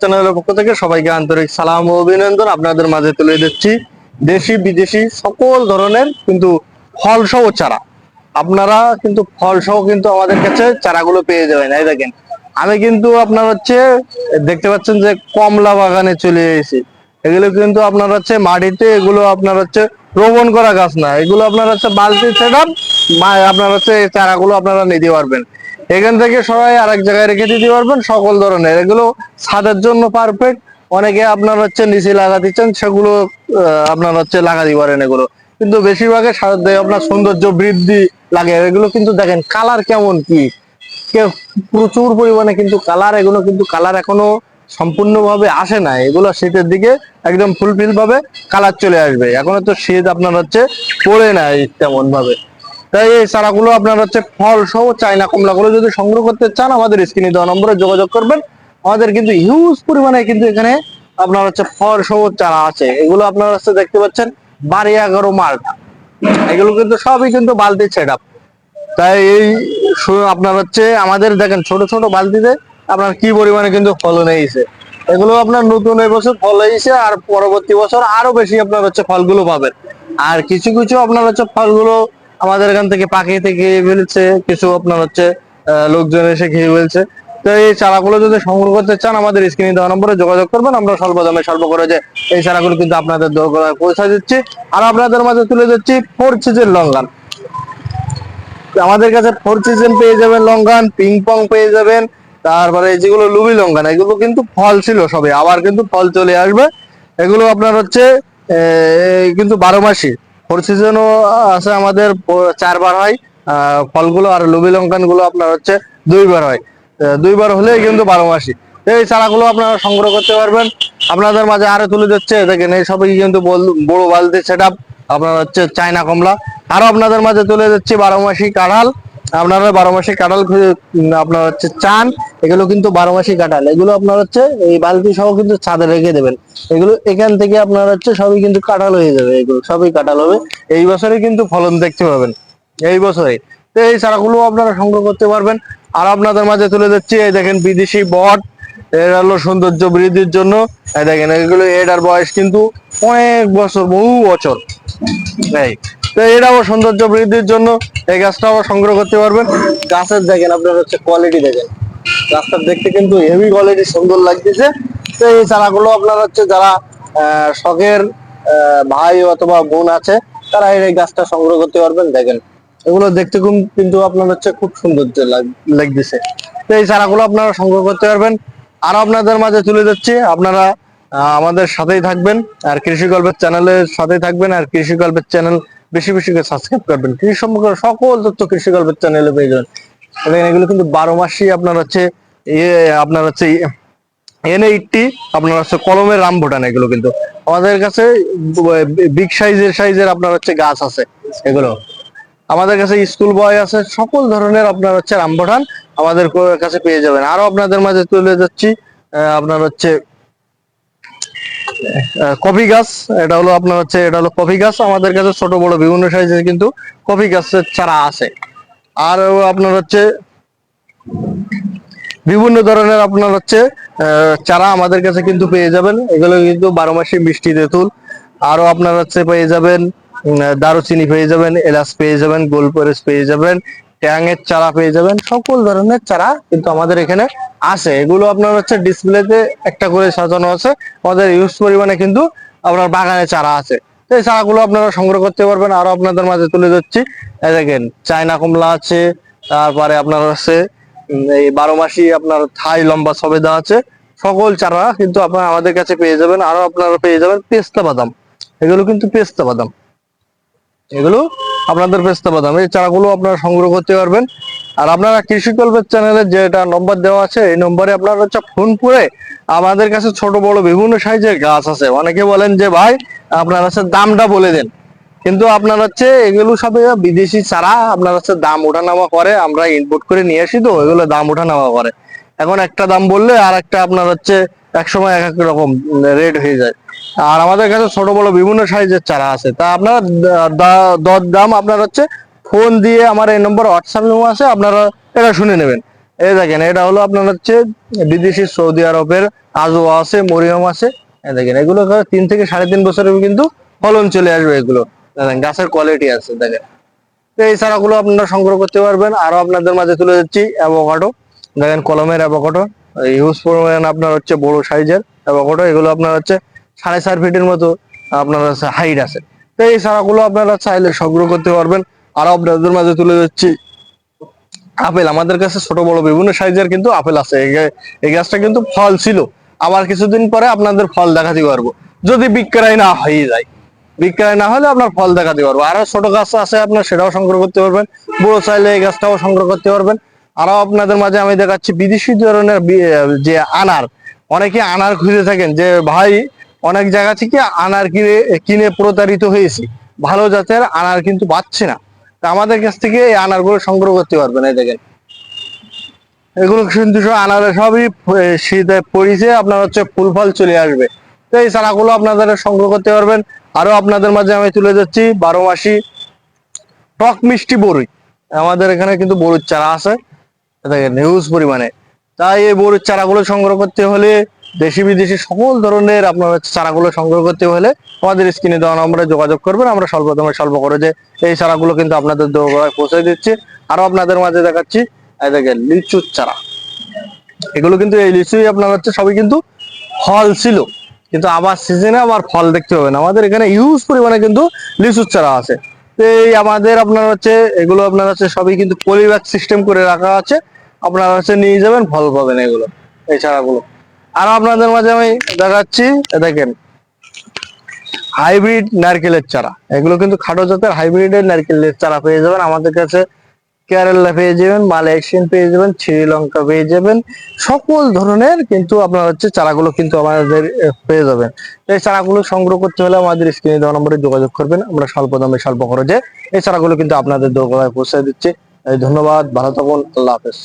চ্যানেলের পক্ষ থেকে সবাইকে আন্তরিক সালাম ও অভিনন্দন। আপনাদের মাঝে তুলে দিচ্ছি দেশি, বিদেশি সকল ধরনের কিন্তু ফল সহ চারা। আপনারা কিন্তু ফল সহ কিন্তু আমাদের কাছে চারাগুলো পেয়ে যাবেন, এই দেখেন। আমি কিন্তু আপনার হচ্ছে, দেখতে পাচ্ছেন যে কমলা বাগানে চলে এসেছি। এগুলো কিন্তু আপনার হচ্ছে মাটিতে এগুলো আপনার হচ্ছে রোপণ করা গাছ না। এগুলো আপনার হচ্ছে বালতি সেট আপনার হচ্ছে চারাগুলো আপনারা নিতে পারবেন। এখান থেকে সবাই আরেক জায়গায় রেখে দিতে পারবেন, সকল ধরনের। এগুলো ছাদের জন্য পারফেক্ট অনেকে আপনার হচ্ছে নিচে লাগাতে চান সেগুলো আপনার হচ্ছে লাগাতে পারেন এগুলো। কিন্তু বেশিরভাগে সার দেয় আপনার সৌন্দর্য বৃদ্ধি লাগে। এগুলো কিন্তু দেখেন কালার কেমন কি? কে- প্রচুর পরিমাণে কিন্তু কালার এগুলো কিন্তু কালার এখনও সম্পূর্ণভাবে আসে না এগুলো শীতের দিকে একদম ফুলফিল ভাবে কালার চলে আসবে। এখনও তো শীত আপনার হচ্ছে পড়ে নাই তেমন ভাবে তাই এই চারাগুলো আপনার হচ্ছে ফল সহ চাইনা কমলাগুলো যদি সংগ্রহ করতে চান, আমাদের স্ক্রিনে দেওয়া নম্বরে যোগাযোগ করবেন। আমাদের কিন্তু হিউজ পরিমাণে কিন্তু এখানে আপনার হচ্ছে ফল সহ চারা আছে। এগুলো আপনার হচ্ছে দেখতে পাচ্ছেন বাড়ি এগারো মার্ক এগুলো কিন্তু সবই কিন্তু বালতি সেট তাই এই আপনার হচ্ছে আমাদের দেখেন ছোট ছোট বালতিতে আপনার কি পরিমাণে কিন্তু ফলন হয়েছে। এগুলো আপনার নতুন এই বছর ফল হয়েছে আর পরবর্তী বছর আরও বেশি আপনার হচ্ছে ফলগুলো পাবেন। আর কিছু কিছু আপনার হচ্ছে ফলগুলো আমাদের এখান থেকে পাখি থেকে ফেলছে, কিছু আপনার হচ্ছে লোকজন এসে খেয়ে ফেলছে। তো এই চারাগুলো যদি সংগ্রহ করতে চান, আমাদের স্ক্রিনে দেওয়া নম্বরে যোগাযোগ করবেন। আমরা স্বল্প দামে স্বল্প করে যে এই চারাগুলো কিন্তু আপনাদের দোকানে পৌঁছে দিচ্ছি। আর আপনাদের মাঝে তুলে দিচ্ছি ফোর সিজন লঙ্গান। আমাদের কাছে ফোর সিজন পেয়ে যাবেন লঙ্ঘান পিং পং পেয়ে যাবেন, তারপরে এই যেগুলো লুবি লঙ্ঘান এগুলো কিন্তু ফল ছিল সবে, আবার কিন্তু ফল চলে আসবে। এগুলো আপনার হচ্ছে কিন্তু বারো মাসি। ফোর সিজনও আছে আমাদের চারবার হয়। ফলগুলো আর লুবি লঙ্কানগুলো আপনার হচ্ছে দুইবার হয়। দুইবার হলেই কিন্তু বারো মাসি। এই চারাগুলো আপনারা সংগ্রহ করতে পারবেন। আপনাদের মাঝে আরও তুলে দিচ্ছে দেখেন এই সবই কিন্তু বড় বালতি সেট আপনার হচ্ছে চায়না কমলা। আরও আপনাদের মাঝে তুলে দিচ্ছি বারো মাসি কাঁঠাল। আপনারা বারো মাসে কাঁঠাল আপনার হচ্ছে চান, এগুলো কিন্তু বারো মাসি কাঁঠাল। এগুলো আপনার হচ্ছে এই বালতি সহ কিন্তু ছাদে রেখে দেবেন। এগুলো এখান থেকে আপনার হচ্ছে সবই কিন্তু কাঁঠাল হয়ে যাবে, এগুলো সবই কাঁঠাল হবে। এই বছরে কিন্তু ফলন দেখতে পাবেন, এই বছরে তো এই চারাগুলো আপনারা সংগ্রহ করতে পারবেন। আর আপনাদের মাঝে তুলে দিচ্ছি এই দেখেন বিদেশি বট, এর হলো সৌন্দর্য বৃদ্ধির জন্য। দেখেন, এগুলো এটার বয়স কিন্তু অনেক বছর, বহু বছর। তো এটাও সৌন্দর্য বৃদ্ধির জন্য এই গাছটাও সংগ্রহ করতে পারবেন। গাছের দেখেন আপনার হচ্ছে কোয়ালিটি দেখেন। গাছটা দেখতে কিন্তু হেভি কোয়ালিটি সুন্দর লাগতেছে। তো এই চারাগুলো আপনার হচ্ছে যারা শখের ভাই অথবা বোন আছে, তারা এই গাছটা সংগ্রহ করতে পারবেন, দেখেন। এগুলো দেখতে কিন্তু আপনার হচ্ছে খুব সুন্দর লাগ- লাগতেছে। তো এই চারাগুলো আপনারা সংগ্রহ করতে পারবেন। আরও আপনাদের মাঝে তুলে যাচ্ছি আপনারা আমাদের সাথেই থাকবেন। আর কৃষি গল্পের চ্যানেলের সাথেই থাকবেন। আর কৃষি গল্পের চ্যানেল বেশি বেশি করে সাবস্ক্রাইব করবেন। কৃষি সম্পর্কে সকল তথ্য কৃষি গল্পের চ্যানেলে পেয়ে যাবেন। এগুলো কিন্তু বারো মাসই আপনার হচ্ছে ইয়ে আপনার হচ্ছে এন এইটটি আপনার হচ্ছে কলমের রাম ভুটান এগুলো কিন্তু। আমাদের কাছে বিগ সাইজের সাইজের আপনার হচ্ছে গাছ আছে এগুলো। আমাদের কাছে স্কুল বয় আছে, সকল ধরনের আপনার হচ্ছে রামভুটান আমাদের কাছে পেয়ে যাবেন। আরও আপনাদের মাঝে তুলে যাচ্ছি আপনার হচ্ছে কফি গাছ, এটা হলো আপনার হচ্ছে, এটা হলো কফি গাছ। আমাদের কাছে ছোট বড় বিভিন্ন সাইজের কিন্তু কফি গাছের চারা আছে। আর আপনার হচ্ছে, বিভিন্ন ধরনের আপনার হচ্ছে চারা আমাদের কাছে কিন্তু পেয়ে যাবেন। এগুলো কিন্তু বারো মাসে মিষ্টি তেঁতুল। আরও আপনার হচ্ছে পেয়ে যাবেন দারুচিনি পেয়ে যাবেন, এলাচ পেয়ে যাবেন গোলপরিচ পেয়ে যাবেন ট্যাংয়ের চারা পেয়ে যাবেন। সকল ধরনের চারা কিন্তু আমাদের এখানে আছে এগুলো আপনার হচ্ছে ডিসপ্লেতে একটা করে সাজানো আছে। আমাদের ইউজ পরিমাণে কিন্তু আপনার বাগানে চারা আছে। এই চারাগুলো আপনারা সংগ্রহ করতে পারবেন। আরও আপনাদের মাঝে তুলে এই দেখেন, চায়না কমলা আছে, তারপরে আপনার হচ্ছে এই বারো মাসি আপনার থাই লম্বা সবেদা আছে। সকল চারা কিন্তু আপনারা আমাদের কাছে পেয়ে যাবেন। আরও আপনারা পেয়ে যাবেন পেস্তা বাদাম। এগুলো কিন্তু পেস্তা বাদাম। এগুলো আপনাদের পেস্তা বাদাম। এই চারাগুলো আপনারা সংগ্রহ করতে পারবেন। আর আপনারা কৃষি কল্পের চ্যানেলে যেটা নম্বর দেওয়া আছে, এই নম্বরে আপনারা হচ্ছে ফোন করে আমাদের কাছে ছোট, বড়, বিভিন্ন সাইজের গাছ আছে। অনেকে বলেন যে, ভাই, আপনার হচ্ছে দামটা বলে দেন। কিন্তু আপনার হচ্ছে এগুলো সব বিদেশি চারা। আপনার হচ্ছে দাম ওঠানামা করে। আমরা ইনপুট করে নিয়ে আসি তো এগুলো দাম ওঠানামা করে। এখন একটা দাম বললে আর একটা আপনার হচ্ছে এক সময় এক এক রকম রেট হয়ে যায়। আর আমাদের কাছে ছোট বড় বিভিন্ন সাইজের চারা আছে। তা আপনার দর দাম আপনার হচ্ছে ফোন দিয়ে আমার এই নম্বর হোয়াটসঅ্যাপ নম্বর আছে, আপনারা এটা শুনে নেবেন। এই দেখেন, এটা হলো আপনার হচ্ছে বিদেশি সৌদি আরবের আজোয়া আছে, মরিয়ম আছে। দেখেন, এগুলো তিন থেকে সাড়ে তিন বছরের কিন্তু ফলন চলে আসবে এগুলো। দেখেন, গাছের কোয়ালিটি আছে, দেখেন। তো এই চারাগুলো আপনারা সংগ্রহ করতে পারবেন। আরও আপনাদের মাঝে তুলে যাচ্ছি অ্যাভোকাডো দেখেন, কলমের অ্যাভোকাডো হিউজ পরিমাণ আপনার হচ্ছে বড় সাইজের অ্যাভোকাডো এগুলো আপনার হচ্ছে সাড়ে চার ফিটের মতো আপনার হচ্ছে হাইট আছে। তো এই চারাগুলো আপনারা চাইলে সংগ্রহ করতে পারবেন। আরও আপনাদের মাঝে তুলে যাচ্ছি আপেল। আমাদের কাছে ছোট, বড় বিভিন্ন সাইজের কিন্তু আপেল আছে। এই গাছটা কিন্তু ফল ছিল। আবার কিছুদিন পরে আপনাদের ফল দেখাতে পারব। যদি বিক্রয় না হয়ে যায়। বিক্রয় না হলে আপনার ফল দেখাতে পারব। আরও ছোট গাছ আছে আপনার, সেটাও সংগ্রহ করতে পারবেন। বড় চাইলে এই গাছটাও সংগ্রহ করতে পারবেন। আরও আপনাদের মাঝে আমি দেখাচ্ছি বিদেশি ধরনের যে আনার। অনেকে আনার খুঁজে থাকেন যে, ভাই, অনেক জায়গা থেকে আনার কিনে কিনে প্রতারিত হয়েছি। ভালো জাতের আনার কিন্তু পাচ্ছি না। তা আমাদের কাছ থেকে এই আনারগুলো সংগ্রহ করতে পারবেন, এই দেখেন। এগুলো কিন্তু আনারে সবই শীতে পড়িছে, আপনার হচ্ছে ফুল ফল চলে আসবে। তো এই চারাগুলো আপনাদের সংগ্রহ করতে পারবেন। আরও আপনাদের মাঝে আমি তুলে যাচ্ছি বারো মাসি টক মিষ্টি বরুই। আমাদের এখানে কিন্তু বরুর চারা আছে। দেখেন হিউজ পরিমাণে। তাই এই বড়ুর চারাগুলো সংগ্রহ করতে হলে দেশি বিদেশি সকল ধরনের আপনার চারাগুলো সংগ্রহ করতে হলে আমাদের স্ক্রিনে দেওয়া নম্বরে যোগাযোগ করবেন। আমরা স্বল্প দামে স্বল্প করে যে এই চারাগুলো কিন্তু আপনাদের দোকানে পৌঁছে দিচ্ছি। আরও আপনাদের মাঝে দেখাচ্ছি দেখেন, লিচুর চারা। এগুলো কিন্তু এই লিচুই আপনার হচ্ছে সবই কিন্তু ফল ছিল। কিন্তু আবার সিজনে আবার ফল দেখতে পাবেন। আমাদের এখানে ইউজ পরিমাণে কিন্তু লিচুর চারা আছে। এই আমাদের আপনার হচ্ছে, এগুলো আপনার হচ্ছে সবই কিন্তু পলিব্যাগ সিস্টেম করে রাখা আছে। আপনারা হচ্ছে নিয়ে যাবেন, ফল পাবেন এগুলো, এই চারাগুলো আর আপনাদের মাঝে আমি দেখাচ্ছি দেখেন। হাইব্রিড নারকেলের চারা। এগুলো কিন্তু খাটো জাতের হাইব্রিডের নারকেলের চারা পেয়ে যাবেন। আমাদের কাছে কেরালা পেয়ে যাবেন, মালয়েশিয়ান পেয়ে যাবেন, শ্রীলঙ্কা পেয়ে যাবেন। সকল ধরনের কিন্তু আপনার হচ্ছে চারাগুলো কিন্তু আমাদের পেয়ে যাবেন। এই চারাগুলো সংগ্রহ করতে হলে আমাদের স্ক্রিনে দেওয়া নম্বরে যোগাযোগ করবেন। আমরা স্বল্প দামে, স্বল্প খরচে এই চারাগুলো কিন্তু আপনাদের দোকানে পৌঁছে দিচ্ছি। ধন্যবাদ, ভালো থাকুন, আল্লাহ হাফেজ।